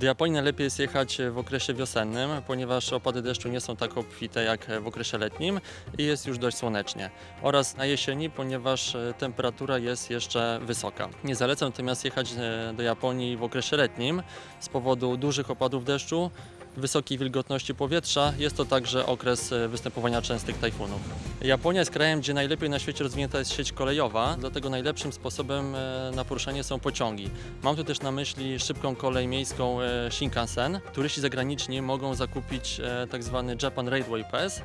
Do Japonii najlepiej jest jechać w okresie wiosennym, ponieważ opady deszczu nie są tak obfite jak w okresie letnim i jest już dość słonecznie. Oraz na jesieni, ponieważ e, temperatura jest jeszcze wysoka. Nie zalecam natomiast jechać e, do Japonii w okresie letnim z powodu dużych opadów deszczu, wysokiej wilgotności powietrza. Jest to także okres e, występowania częstych tajfunów. Japonia jest krajem, gdzie najlepiej na świecie rozwinięta jest sieć kolejowa, dlatego najlepszym sposobem e, na poruszanie są pociągi. Mam tu też na myśli szybką kolej miejską e, Shinkansen. Turyści zagraniczni mogą zakupić e, tak Japan Railway Pass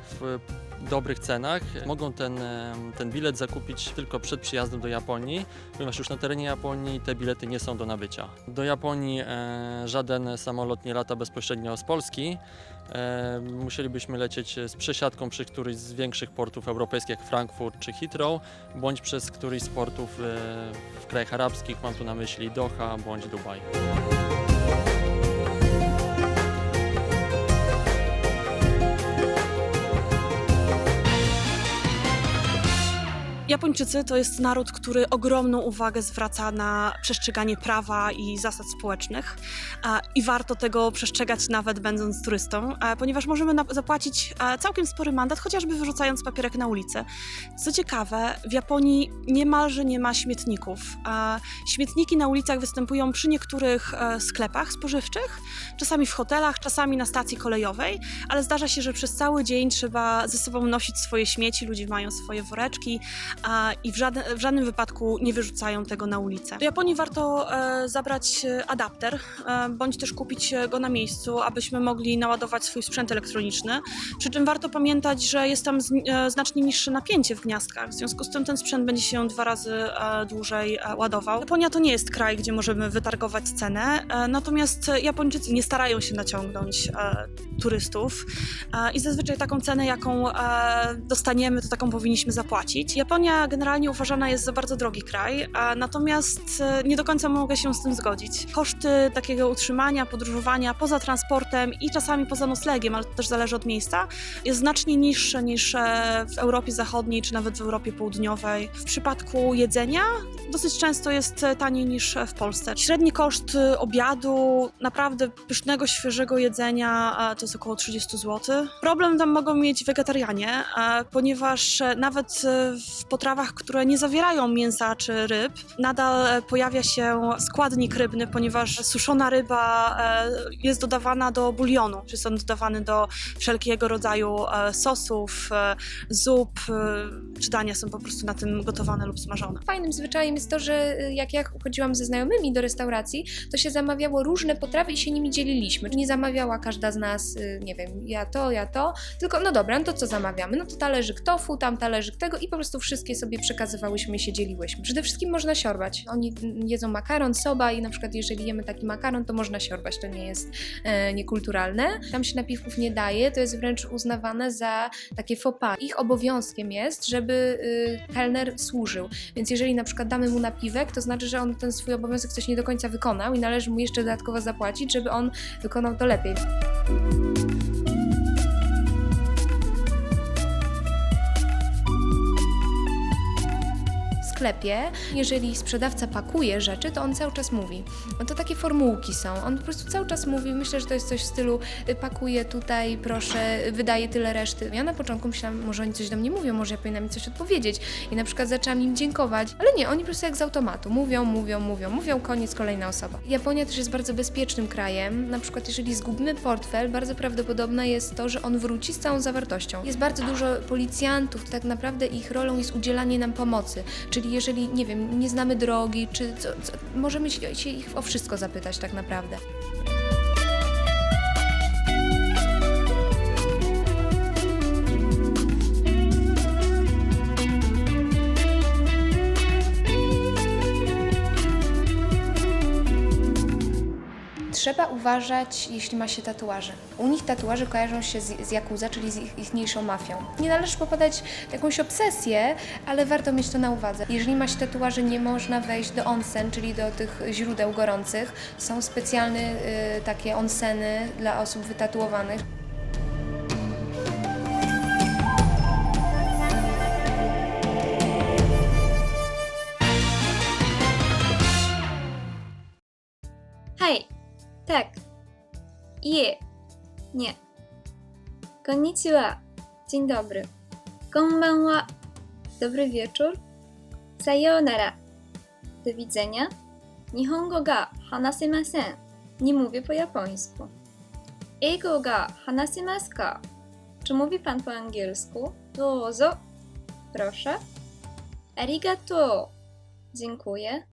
dobrych cenach. Mogą ten, ten bilet zakupić tylko przed przyjazdem do Japonii, ponieważ już na terenie Japonii te bilety nie są do nabycia. Do Japonii e, żaden samolot nie lata bezpośrednio z Polski. E, musielibyśmy lecieć z przesiadką przy którymś z większych portów europejskich jak Frankfurt czy Heathrow, bądź przez któryś z portów e, w krajach arabskich, mam tu na myśli Doha bądź Dubaj. Japończycy to jest naród, który ogromną uwagę zwraca na przestrzeganie prawa i zasad społecznych i warto tego przestrzegać nawet będąc turystą, ponieważ możemy zapłacić całkiem spory mandat, chociażby wyrzucając papierek na ulicę. Co ciekawe, w Japonii niemalże nie ma śmietników. Śmietniki na ulicach występują przy niektórych e, sklepach spożywczych, czasami w hotelach, czasami na stacji kolejowej, ale zdarza się, że przez cały dzień trzeba ze sobą nosić swoje śmieci, ludzie mają swoje woreczki, a, i w, żaden, w żadnym wypadku nie wyrzucają tego na ulicę. Do Japonii warto e, zabrać e, adapter, e, bądź też kupić e, go na miejscu, abyśmy mogli naładować swój sprzęt elektroniczny. Przy czym warto pamiętać, że jest tam z, e, znacznie niższe napięcie w gniazdkach, w związku z tym ten sprzęt będzie się dwa razy e, dłużej e, ładował. Japonia to nie jest kraj, gdzie możemy wytargować cenę, e, natomiast Japończycy nie starają się naciągnąć e, turystów e, i zazwyczaj taką cenę, jaką e, dostaniemy, to taką powinniśmy zapłacić. Japonia generalnie uważana jest za bardzo drogi kraj, a natomiast e, nie do końca mogę się z tym zgodzić. Koszty takiego utrzymania, podróżowania poza transportem i czasami poza noclegiem, ale to też zależy od miejsca, jest znacznie niższe niż e, w Europie Zachodniej czy nawet w Europie Południowej. W przypadku jedzenia dosyć często jest e, taniej niż w Polsce. Średni koszt obiadu, naprawdę pysznego, świeżego jedzenia to jest około 30 zł. Problem tam mogą mieć wegetarianie, ponieważ nawet w potrawach, które nie zawierają mięsa czy ryb, nadal e, pojawia się składnik rybny, ponieważ suszona ryba e, jest dodawana do bulionu, czy są dodawane do wszelkiego rodzaju e, sosów, zup, czy dania są po prostu na tym gotowane lub smażone. Fajnym zwyczajem jest to, że jak ja chodziłam ze znajomymi do restauracji, to się zamawiało różne potrawy i się nimi dzieliliśmy. Nie zamawiała każda z nas, y, nie wiem, ja to, ja to, tylko no dobra, no to co zamawiamy? No to talerzyk tofu, tam talerzyk tego i po prostu wszystkie sobie przekazywałyśmy się dzieliłyśmy. Przede wszystkim można siorbać. Oni jedzą makaron, soba i na przykład jeżeli jemy taki makaron, to można siorbać, to nie jest e, niekulturalne. Tam się napiwków nie daje, to jest wręcz uznawane za takie faux pas. Ich obowiązkiem jest, żeby y, kelner służył. Więc jeżeli na przykład damy mu napiwek, to znaczy, że on ten swój obowiązek coś nie do końca wykonał i należy mu jeszcze dodatkowo zapłacić, żeby on wykonał to lepiej. Sklepie, jeżeli sprzedawca pakuje rzeczy, to on cały czas mówi. No to takie formułki są. On po prostu cały czas mówi, myślę, że to jest coś w stylu y, pakuję tutaj, proszę, wydaję tyle reszty. Ja na początku myślałam, może oni coś do mnie mówią, może ja powinnam im coś odpowiedzieć. I na przykład zaczęłam im dziękować, ale nie, oni po prostu jak z automatu. Mówią, mówią, mówią, mówią, koniec, kolejna osoba. Japonia też jest bardzo bezpiecznym krajem. Na przykład jeżeli zgubimy portfel, bardzo prawdopodobne jest to, że on wróci z całą zawartością. Jest bardzo dużo policjantów, tak naprawdę ich rolą jest udzielanie nam pomocy. Czyli jeżeli, nie wiem, nie znamy drogi, czy co, co, możemy się ich o wszystko zapytać tak naprawdę. Trzeba uważać, jeśli ma się tatuaże. U nich tatuaże kojarzą się z, z Yakuza, czyli z ich ichniejszą mafią. Nie należy popadać w jakąś obsesję, ale warto mieć to na uwadze. Jeżeli ma się tatuaże, nie można wejść do onsen, czyli do tych źródeł gorących. Są specjalne y, takie onseny dla osób wytatuowanych. Tak. Je. Nie. Konnichiwa. Dzień dobry. Konbanwa. Dobry wieczór. Sayonara. Do widzenia. Nihongo ga hanasemasen. Nie mówię po japońsku. Eigo ga hanasemasu ka? Czy mówi pan po angielsku? Dozo. Proszę. Arigato. Dziękuję.